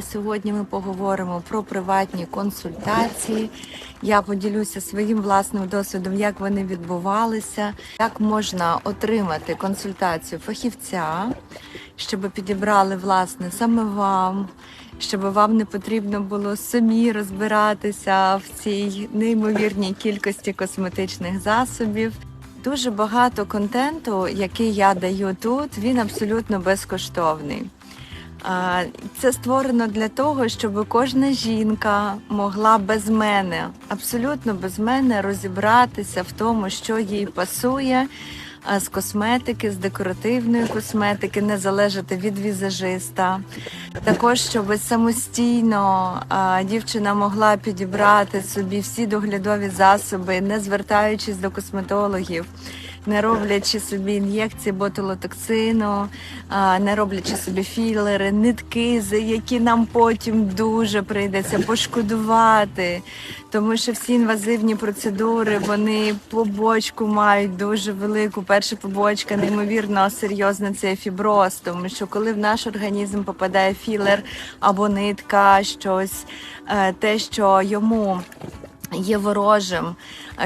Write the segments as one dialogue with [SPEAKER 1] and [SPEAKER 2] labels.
[SPEAKER 1] Сьогодні ми поговоримо про приватні консультації. Я поділюся своїм власним досвідом, як вони відбувалися, як можна отримати консультацію фахівця, щоб підібрали власне саме вам, щоб вам не потрібно було самі розбиратися в цій неймовірній кількості косметичних засобів. Дуже багато контенту, який я даю тут, він абсолютно безкоштовний. Це створено для того, щоб кожна жінка могла без мене, абсолютно без мене, розібратися в тому, що їй пасує з косметики, з декоративної косметики, не залежати від візажиста. Також, щоб самостійно дівчина могла підібрати собі всі доглядові засоби, не звертаючись до косметологів не роблячи собі ін'єкції ботулотоксину, не роблячи собі філери, нитки, за які нам потім дуже прийдеться пошкодувати, тому що всі інвазивні процедури вони побочку мають дуже велику. Перша побочка неймовірно серйозна це фіброз, тому що коли в наш організм попадає філер або нитка, щось е, те, що йому є ворожим.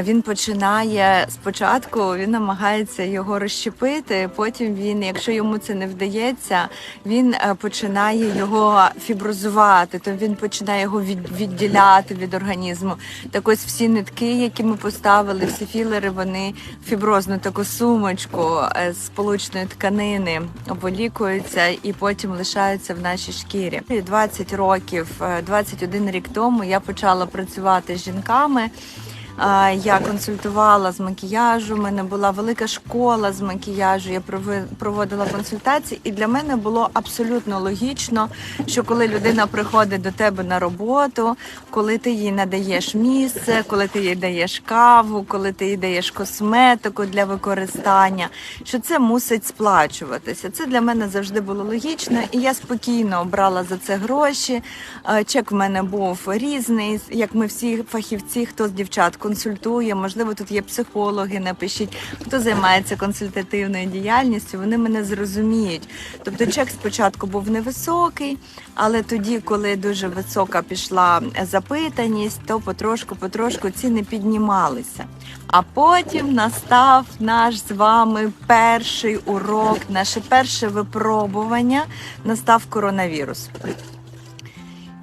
[SPEAKER 1] Він починає спочатку, він намагається його розщепити. Потім він, якщо йому це не вдається, він е, починає його фіброзувати, то він починає його від, відділяти від організму. Так ось всі нитки, які ми поставили, всі філери, вони фіброзну таку сумочку е, з сполучної тканини обволікуються і потім лишаються в нашій шкірі. 20 років, е, 21 рік тому я почала працювати з жінками. Я консультувала з макіяжу. У мене була велика школа з макіяжу. Я проводила консультації, і для мене було абсолютно логічно, що коли людина приходить до тебе на роботу, коли ти їй надаєш місце, коли ти їй даєш каву, коли ти їй даєш косметику для використання, що це мусить сплачуватися. Це для мене завжди було логічно, і я спокійно брала за це гроші. Е, Чек в мене був різний, як ми всі фахівці, хто з дівчат консультує. Можливо, тут є психологи. Напишіть, хто займається консультативною діяльністю. Вони мене зрозуміють. Тобто, чек спочатку був невисокий, але тоді, коли дуже висока пішла запитаність, то потрошку, потрошку ціни піднімалися. А потім настав наш з вами перший урок, наше перше випробування. Настав коронавірус.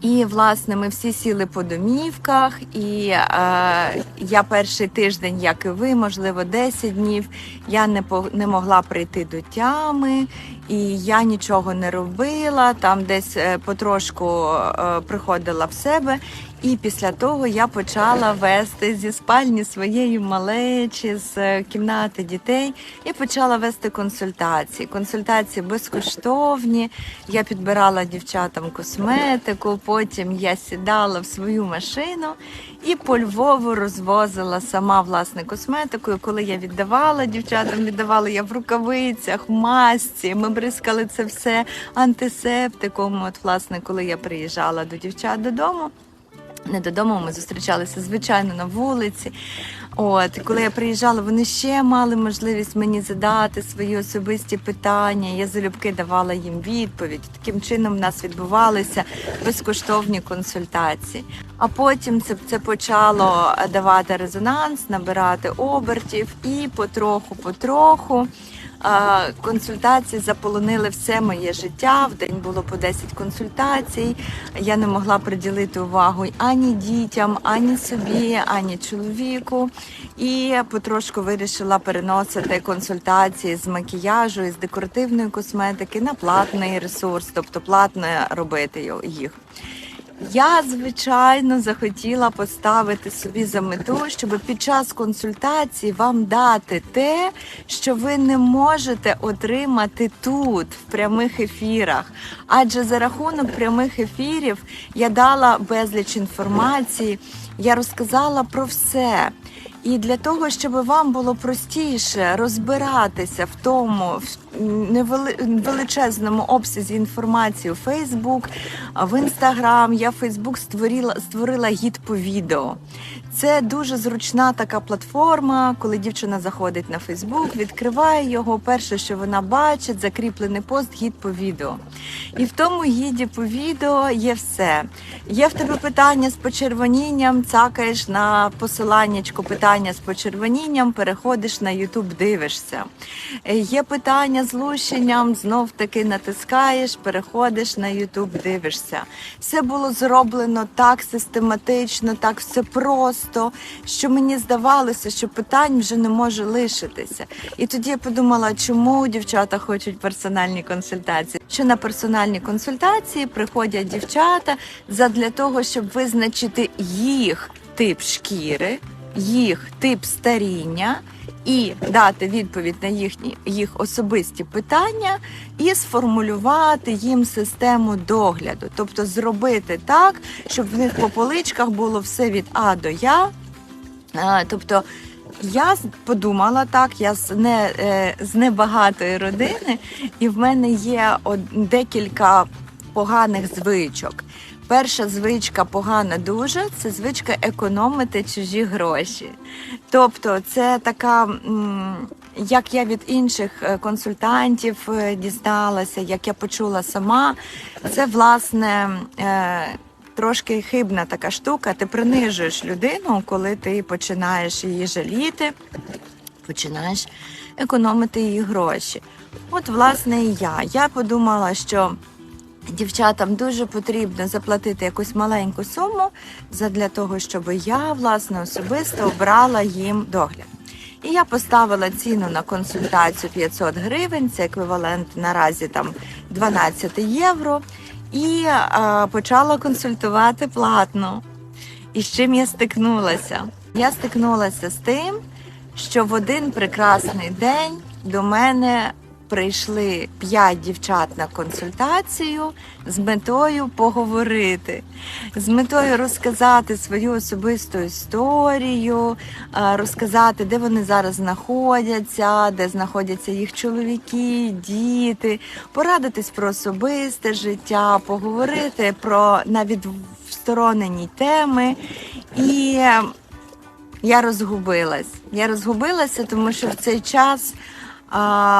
[SPEAKER 1] І власне ми всі сіли по домівках, і е, я перший тиждень, як і ви, можливо, 10 днів, я не по не могла прийти до тями, і я нічого не робила. Там десь е, потрошку е, приходила в себе. І після того я почала вести зі спальні своєї малечі, з е, кімнати дітей. Я почала вести консультації. Консультації безкоштовні. Я підбирала дівчатам косметику. Потім я сідала в свою машину і по Львову розвозила сама власне косметику. І коли я віддавала дівчатам, віддавала я в рукавицях, масці. Ми бризкали це все антисептиком. От, власне, коли я приїжджала до дівчат додому. Не додому ми зустрічалися звичайно на вулиці. От коли я приїжджала, вони ще мали можливість мені задати свої особисті питання. Я залюбки давала їм відповідь. Таким чином в нас відбувалися безкоштовні консультації. А потім це, це почало давати резонанс, набирати обертів, і потроху, потроху. А, Консультації заполонили все моє життя. В день було по 10 консультацій. Я не могла приділити увагу ані дітям, ані собі, ані чоловіку. І потрошку вирішила переносити консультації з макіяжу і з декоративної косметики на платний ресурс, тобто платно робити їх. Я, звичайно, захотіла поставити собі за мету, щоб під час консультації вам дати те, що ви не можете отримати тут, в прямих ефірах. Адже за рахунок прямих ефірів я дала безліч інформації, я розказала про все. І для того, щоб вам було простіше розбиратися в тому в величезному обсязі інформації у Фейсбук, в Інстаграм, я Фейсбук створила, створила гід по відео. Це дуже зручна така платформа, коли дівчина заходить на Фейсбук, відкриває його. Перше, що вона бачить, закріплений пост, гід по відео. І в тому гіді по відео є все. Є в тебе питання з почервонінням, цакаєш на посиланнячко питання з почервонінням, переходиш на YouTube, дивишся. Є питання з лущенням, знов таки натискаєш, переходиш на YouTube, дивишся. Все було зроблено так систематично, так все просто, що мені здавалося, що питань вже не може лишитися. І тоді я подумала, чому дівчата хочуть персональні консультації. Що на персональні консультації приходять дівчата задля того, щоб визначити їх тип шкіри, їх тип старіння і дати відповідь на їхні їх особисті питання, і сформулювати їм систему догляду, тобто зробити так, щоб в них по поличках було все від А до Я. Тобто я подумала так, я з не е, з небагатої родини, і в мене є декілька поганих звичок. Перша звичка погана дуже це звичка економити чужі гроші. Тобто, це така, як я від інших е, консультантів е, дізналася, як я почула сама, це власне. е, Трошки хибна така штука. Ти принижуєш людину, коли ти починаєш її жаліти, починаєш економити її гроші. От, власне, і я. Я подумала, що дівчатам дуже потрібно заплатити якусь маленьку суму для того, щоб я власне особисто обрала їм догляд. І я поставила ціну на консультацію 500 гривень, це еквівалент наразі там 12 євро. І а, почала консультувати платно. І з чим я стикнулася? Я стикнулася з тим, що в один прекрасний день до мене прийшли п'ять дівчат на консультацію з метою поговорити, з метою розказати свою особисту історію, розказати, де вони зараз знаходяться, де знаходяться їх чоловіки, діти, порадитись про особисте життя, поговорити про навіть всторонені теми. І я розгубилась. Я розгубилася, тому що в цей час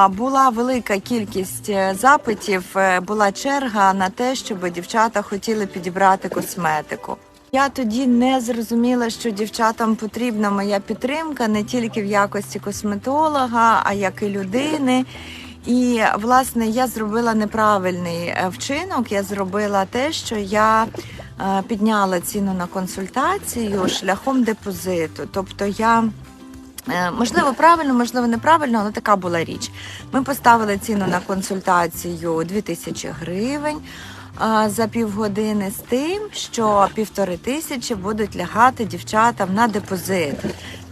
[SPEAKER 1] була велика кількість е, запитів, е, була черга на те, щоб дівчата хотіли підібрати косметику. Я тоді не зрозуміла, що дівчатам потрібна моя підтримка не тільки в якості косметолога, а як і людини. І власне я зробила неправильний е, вчинок. Я зробила те, що я підняла ціну на консультацію шляхом депозиту. Тобто я. Е, Можливо, правильно, можливо, неправильно, але така була річ. Ми поставили ціну на консультацію 2000 гривень а, за півгодини з тим, що півтори тисячі будуть лягати дівчатам на депозит.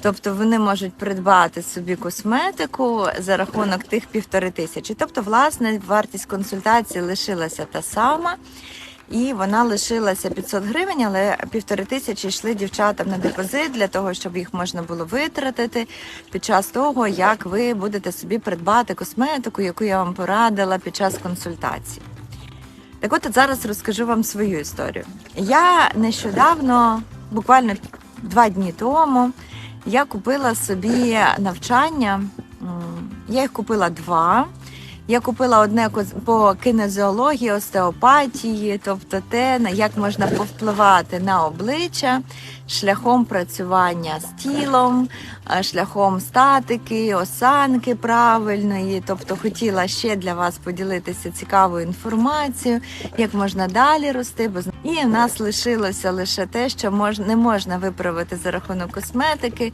[SPEAKER 1] Тобто вони можуть придбати собі косметику за рахунок тих півтори тисячі. Тобто, власне, вартість консультації лишилася та сама. І вона лишилася 500 гривень, але півтори тисячі йшли дівчатам на депозит для того, щоб їх можна було витратити під час того, як ви будете собі придбати косметику, яку я вам порадила під час консультації. Так от, зараз розкажу вам свою історію. Я нещодавно, буквально два дні тому, я купила собі навчання. Я їх купила два. Я купила одне по кінезіології, остеопатії, тобто те, на як можна повпливати на обличчя шляхом працювання з тілом, шляхом статики, осанки правильної. Тобто хотіла ще для вас поділитися цікавою інформацією, як можна далі рости. Бо і в нас лишилося лише те, що не можна виправити за рахунок косметики.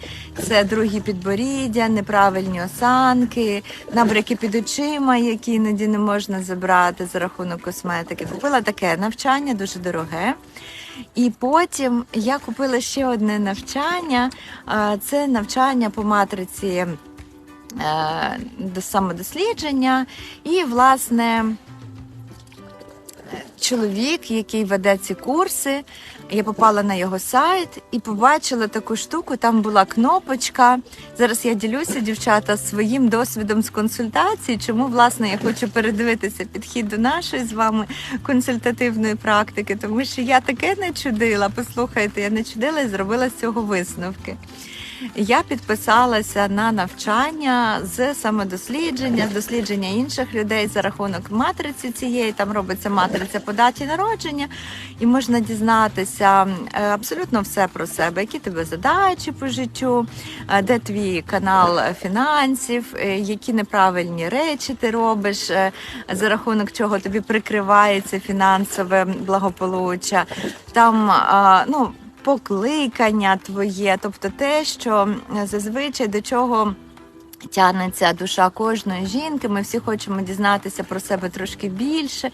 [SPEAKER 1] Це другі підборіддя, неправильні осанки, набряки під очима, які іноді не можна забрати за рахунок косметики. Купила таке навчання, дуже дороге. І потім я купила ще одне навчання. Це навчання по матриці е, до самодослідження. І, власне, чоловік, який веде ці курси. Я попала на його сайт і побачила таку штуку. Там була кнопочка. Зараз я ділюся, дівчата, своїм досвідом з консультації. Чому власне я хочу передивитися підхід до нашої з вами консультативної практики, тому що я таке не чудила. Послухайте, я не чудила і зробила з цього висновки. Я підписалася на навчання з самодослідження, з дослідження інших людей за рахунок матриці цієї. Там робиться матриця по даті народження, і можна дізнатися е, абсолютно все про себе, які тебе задачі по життю, е, де твій канал фінансів, е, які неправильні речі ти робиш, за рахунок чого тобі прикривається фінансове благополуччя. Там ну покликання твоє, тобто те, що зазвичай до чого. Тягнеться душа кожної жінки. Ми всі хочемо дізнатися про себе трошки більше.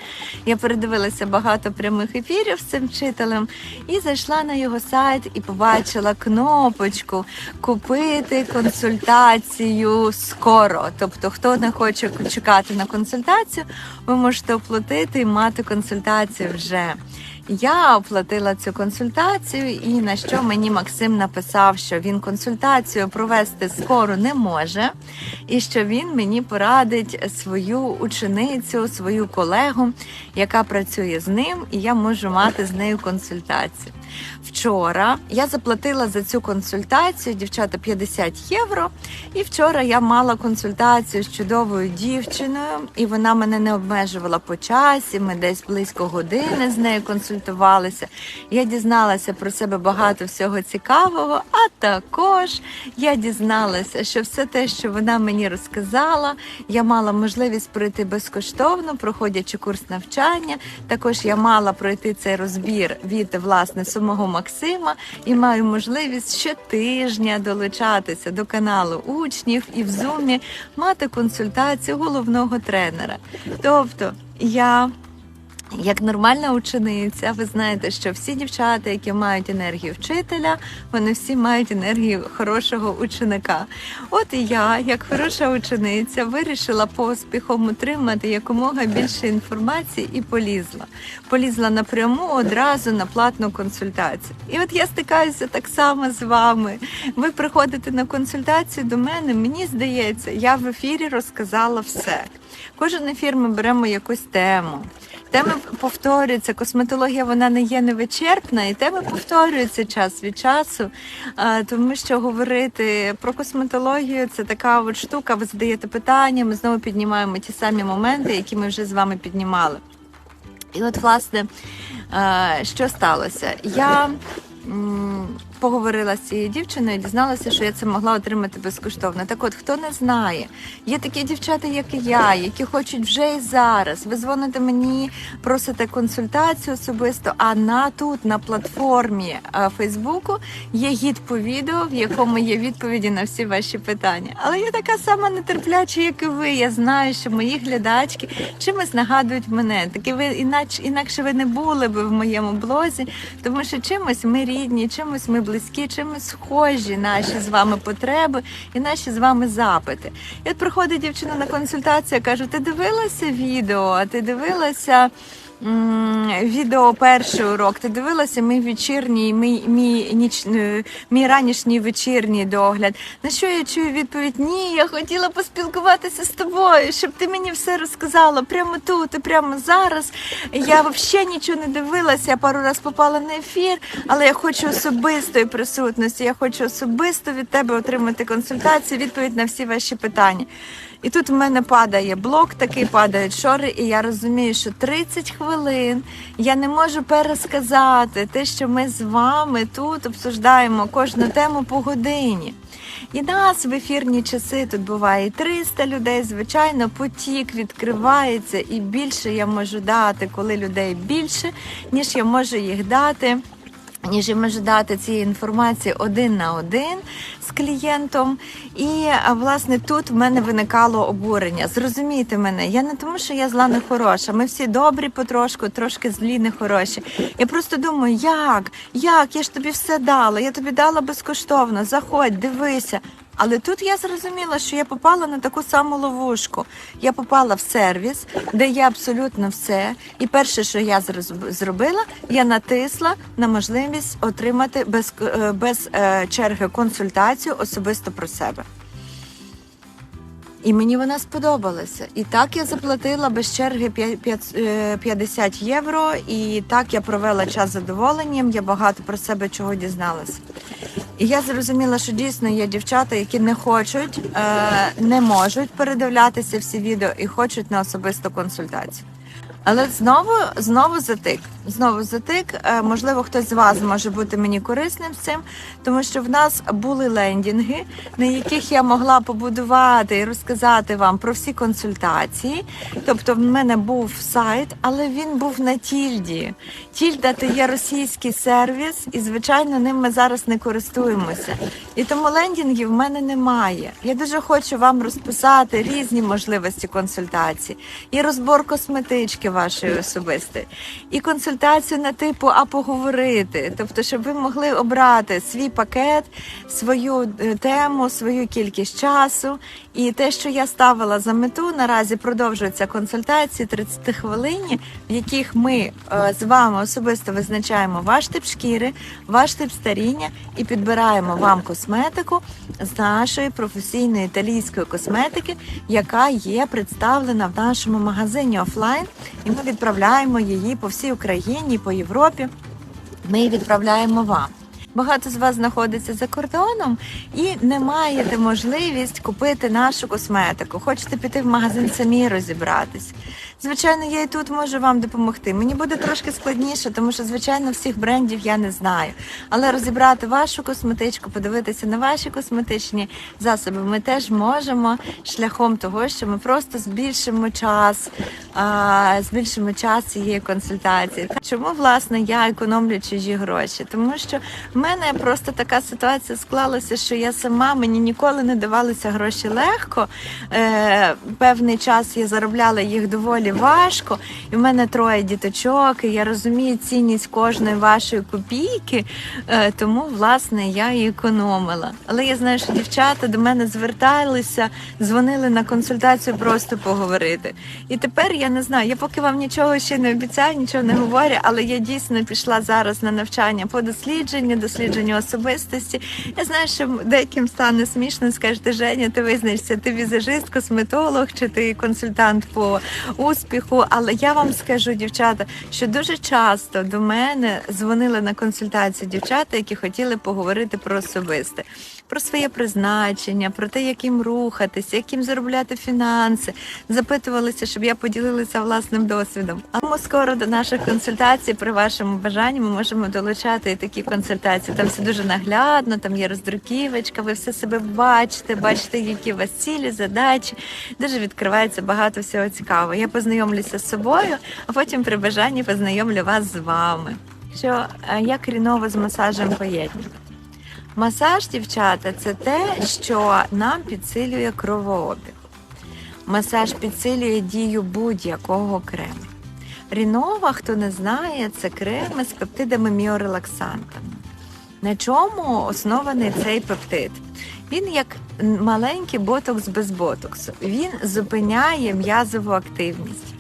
[SPEAKER 1] Я передивилася багато прямих ефірів з цим вчителем і зайшла на його сайт і побачила кнопочку купити консультацію скоро. Тобто, хто не хоче чекати на консультацію, ви можете оплатити і мати консультацію вже. Я оплатила цю консультацію, і на що мені Максим написав, що він консультацію провести скоро не може, і що він мені порадить свою ученицю, свою колегу, яка працює з ним, і я можу мати з нею консультацію. Вчора я заплатила за цю консультацію дівчата 50 євро. І вчора я мала консультацію з чудовою дівчиною, і вона мене не обмежувала по часі. Ми десь близько години з нею консультувалися. Я дізналася про себе багато всього цікавого. А також я дізналася, що все те, що вона мені розказала, я мала можливість пройти безкоштовно, проходячи курс навчання. Також я мала пройти цей розбір від власне самого Максима і маю можливість щотижня долучатися до каналу учнів і в зумі мати консультацію головного тренера. Тобто я. Як нормальна учениця, ви знаєте, що всі дівчата, які мають енергію вчителя, вони всі мають енергію хорошого ученика. От і я, як хороша учениця, вирішила поспіхом отримати якомога більше інформації і полізла. Полізла напряму одразу на платну консультацію. І от я стикаюся так само з вами. Ви приходите на консультацію до мене. Мені здається, я в ефірі розказала все. Кожен ефір ми беремо якусь тему. Теми повторюються. Косметологія вона не є невичерпна, і теми повторюються час від часу. Тому що говорити про косметологію це така от штука. Ви задаєте питання, ми знову піднімаємо ті самі моменти, які ми вже з вами піднімали. І от, власне, що сталося? Я поговорила з цією дівчиною, дізналася, що я це могла отримати безкоштовно. Так от, хто не знає, є такі дівчата, як і я, які хочуть вже і зараз. Ви дзвоните мені, просите консультацію особисто. А на тут, на платформі а, Фейсбуку, є гід по відео, в якому є відповіді на всі ваші питання. Але я така сама нетерпляча, як і ви. Я знаю, що мої глядачки чимось нагадують мене. Такі ви іначе інакше ви не були би в моєму блозі, тому що чимось ми рідні, чимось ми близькі, чимось схожі наші з вами потреби і наші з вами запити. І от приходить дівчина на консультацію, я кажу: ти дивилася відео? А ти дивилася? Відео перший урок. Ти дивилася мій вечірній, мій, мій, ніч, е, мій ранішній вечірній догляд. На що я чую відповідь? Ні, я хотіла поспілкуватися з тобою, щоб ти мені все розказала прямо тут і прямо зараз. Я взагалі нічого не дивилася. Я пару раз попала на ефір, але я хочу особистої присутності. Я хочу особисто від тебе отримати консультацію, відповідь на всі ваші питання. І тут в мене падає блок, такий падають шори, і я розумію, що 30 хвилин я не можу пересказати те, що ми з вами тут обсуждаємо кожну тему по годині. І нас в ефірні часи тут буває і 300 людей. Звичайно, потік відкривається, і більше я можу дати, коли людей більше, ніж я можу їх дати ніж можу дати цієї інформації один на один з клієнтом. І власне тут в мене виникало обурення. Зрозумійте мене, я не тому, що я зла не хороша. Ми всі добрі потрошку, трошки злі, не хороші. Я просто думаю, як? Як? Я ж тобі все дала, я тобі дала безкоштовно. Заходь, дивися. Але тут я зрозуміла, що я попала на таку саму ловушку. Я попала в сервіс, де є абсолютно все. І перше, що я зробила, я натисла на можливість отримати без, е, без е, черги консультацію особисто про себе. І мені вона сподобалася. І так я заплатила без черги п'я- е, 50 євро. І так я провела час задоволенням. Я багато про себе чого дізналася. І я зрозуміла, що дійсно є дівчата, які не хочуть, е, не можуть передивлятися всі відео і хочуть на особисту консультацію. Але знову знову затик. Знову затик. Е, Можливо, хтось з вас може бути мені корисним з цим, тому що в нас були лендінги, на яких я могла побудувати і розказати вам про всі консультації. Тобто, в мене був сайт, але він був на тільді. Тільда це є російський сервіс, і звичайно ним ми зараз не користуємося. І тому лендінгів в мене немає. Я дуже хочу вам розписати різні можливості консультації, і розбор косметички вашої особистої, і консультацію на типу а поговорити. Тобто, щоб ви могли обрати свій пакет, свою е, тему, свою кількість часу. І те, що я ставила за мету, наразі продовжуються консультації 30 хвилині, в яких ми е, з вами особисто визначаємо ваш тип шкіри, ваш тип старіння і підбираємо вам косметику з нашої професійної італійської косметики, яка є представлена в нашому магазині офлайн, і ми відправляємо її по всій Україні, по Європі. Ми її відправляємо вам. Багато з вас знаходиться за кордоном і не маєте можливість купити нашу косметику. Хочете піти в магазин самі розібратись. Звичайно, я і тут можу вам допомогти. Мені буде трошки складніше, тому що звичайно всіх брендів я не знаю. Але розібрати вашу косметичку, подивитися на ваші косметичні засоби, ми теж можемо шляхом того, що ми просто збільшимо час, збільшимо час цієї консультації. Чому власне я економлю чужі гроші? Тому що в мене просто така ситуація склалася, що я сама мені ніколи не давалися гроші легко. Е, певний час я заробляла їх доволі важко, і в мене троє діточок. І я розумію цінність кожної вашої копійки, е, тому власне я і економила. Але я знаю, що дівчата до мене зверталися, дзвонили на консультацію просто поговорити. І тепер я не знаю, я поки вам нічого ще не обіцяю, нічого не говорю, але я дійсно пішла зараз на навчання по дослідженню, дослідженню особистості. Я знаю, що деяким стане смішно, скажете, Женя, ти визнаєшся, ти візажист, косметолог чи ти консультант по успіху. Але я вам скажу, дівчата, що дуже часто до мене дзвонили на консультації дівчата, які хотіли поговорити про особисте. Про своє призначення, про те, як їм рухатися, як їм заробляти фінанси, запитувалися, щоб я поділилася власним досвідом. А скоро до наших консультацій, при вашому бажанні, ми можемо долучати і такі консультації. Там все дуже наглядно, там є роздруківочка, ви все себе бачите, бачите, які у вас цілі, задачі. Дуже відкривається багато всього цікавого. Я познайомлюся з собою, а потім при бажанні познайомлю вас з вами. Що е, я корінново з масажем поєдную. Масаж, дівчата, це те, що нам підсилює кровообіг. Масаж підсилює дію будь-якого крему. Рінова, хто не знає, це креми з пептидами міорелаксантами. На чому оснований цей пептид? Він як маленький ботокс без ботоксу. Він зупиняє м'язову активність.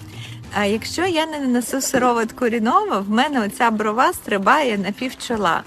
[SPEAKER 1] А якщо я не нанесу сироватку рінова, в мене оця брова стрибає на півчола.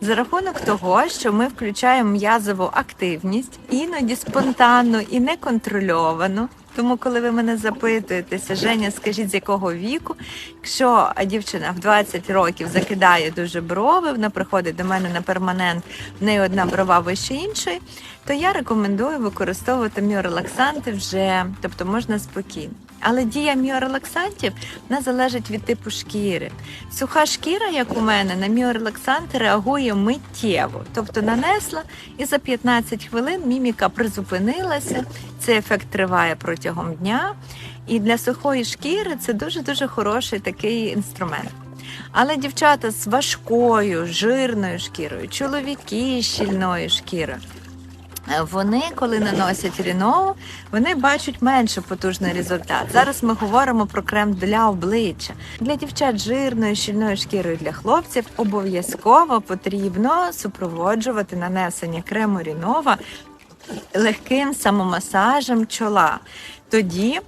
[SPEAKER 1] За рахунок того, що ми включаємо м'язову активність, іноді спонтанну і неконтрольовану. Тому, коли ви мене запитуєтеся, Женя, скажіть, з якого віку, якщо дівчина в 20 років закидає дуже брови, вона приходить до мене на перманент, в неї одна брова вище іншої, то я рекомендую використовувати міорелаксанти вже, тобто можна спокійно. Але дія міорелаксантів вона залежить від типу шкіри. Суха шкіра, як у мене, на міорелаксанти реагує миттєво, тобто нанесла і за 15 хвилин міміка призупинилася. Цей ефект триває протягом дня. І для сухої шкіри це дуже дуже хороший такий інструмент. Але дівчата з важкою, жирною шкірою, чоловіки з щільною шкірою. Е, Вони, коли наносять ріно, вони бачать менше потужний результат. Зараз ми говоримо про крем для обличчя. Для дівчат жирною щільною шкірою для хлопців обов'язково потрібно супроводжувати нанесення крему рінова легким самомасажем чола. Тоді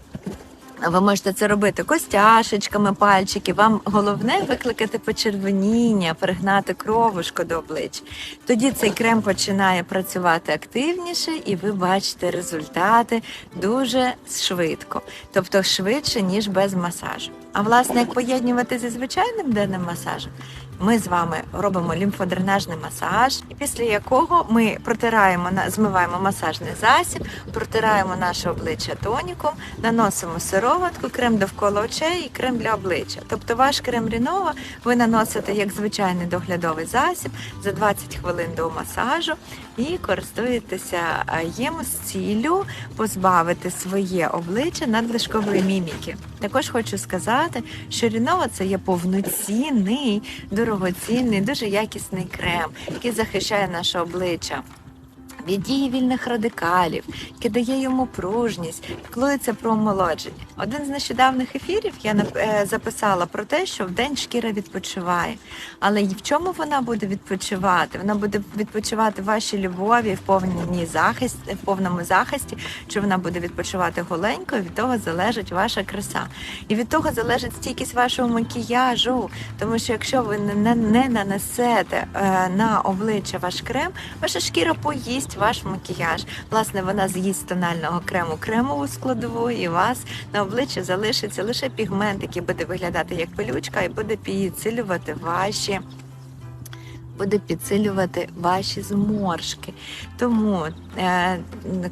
[SPEAKER 1] ви можете це робити костяшечками, пальчики. Вам головне викликати почервоніння, пригнати кровушку до обличчя. Тоді цей крем починає працювати активніше, і ви бачите результати дуже швидко, тобто швидше ніж без масажу. А власне, як поєднувати зі звичайним денним масажем, ми з вами робимо лімфодренажний масаж, після якого ми протираємо змиваємо масажний засіб, протираємо наше обличчя тоніком, наносимо сироватку, крем довкола очей і крем для обличчя. Тобто ваш крем Рінова ви наносите як звичайний доглядовий засіб за 20 хвилин до масажу і користуєтеся їм з ціллю позбавити своє обличчя надлишкової міміки. Також хочу сказати, що Рінова це є повноцінний, дорогоцінний, дуже якісний крем, який захищає наше обличчя. Від дії вільних радикалів, який дає йому пружність, піклується про омолодження. Один з нещодавних ефірів я е, записала про те, що вдень шкіра відпочиває. Але в чому вона буде відпочивати? Вона буде відпочивати в вашій любові в повній захист, в повному захисті, чи вона буде відпочивати голенько, і від того залежить ваша краса. І від того залежить стійкість вашого макіяжу. Тому що якщо ви не, не, не нанесете е, на обличчя ваш крем, ваша шкіра поїсть ваш макіяж. Власне, вона з'їсть тонального крему кремову складову, і у вас на обличчі залишиться лише пігмент, який буде виглядати як пилючка, і буде підсилювати ваші. Буде підсилювати ваші зморшки. Тому е,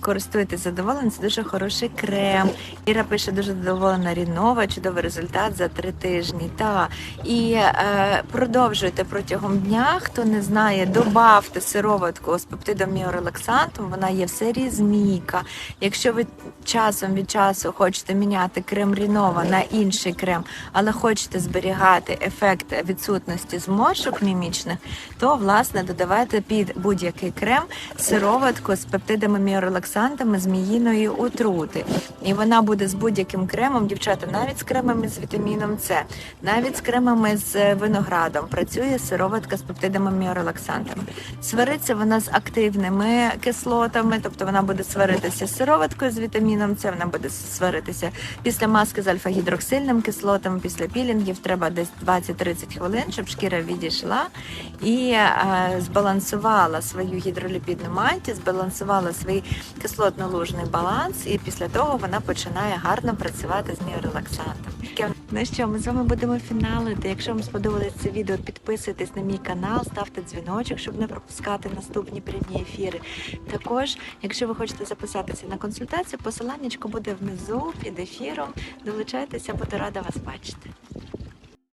[SPEAKER 1] користуйтесь задоволенням, це дуже хороший крем. Іра пише дуже задоволена Рінова, чудовий результат за три тижні. Та і е, продовжуйте протягом дня. Хто не знає, добавте сироватку з пептидом міорелаксантом. Вона є в серії змійка. Якщо ви часом від часу хочете міняти крем Рінова на інший крем, але хочете зберігати ефект відсутності зморшок мімічних, то власне додавайте під будь-який крем сироватку з пептидами міорелаксантами зміїної отрути. І вона буде з будь-яким кремом, дівчата, навіть з кремами з вітаміном С, навіть з кремами з виноградом. Працює сироватка з пептидами міорелаксантами. Свариться вона з активними кислотами, тобто вона буде сваритися з сироваткою з вітаміном С, вона буде сваритися після маски з альфа-гідроксильним кислотами, після пілінгів треба десь 20-30 хвилин, щоб шкіра відійшла і е, збалансувала свою гідроліпідну мантію, збалансувала свій кислотно-лужний баланс, і після того вона починає гарно працювати з міорелаксантом. Ну що, ми з вами будемо фіналити. Якщо вам сподобалось це відео, підписуйтесь на мій канал, ставте дзвіночок, щоб не пропускати наступні прямі ефіри. Також, якщо ви хочете записатися на консультацію, посиланнячко буде внизу під ефіром. Долучайтеся, буду рада вас бачити.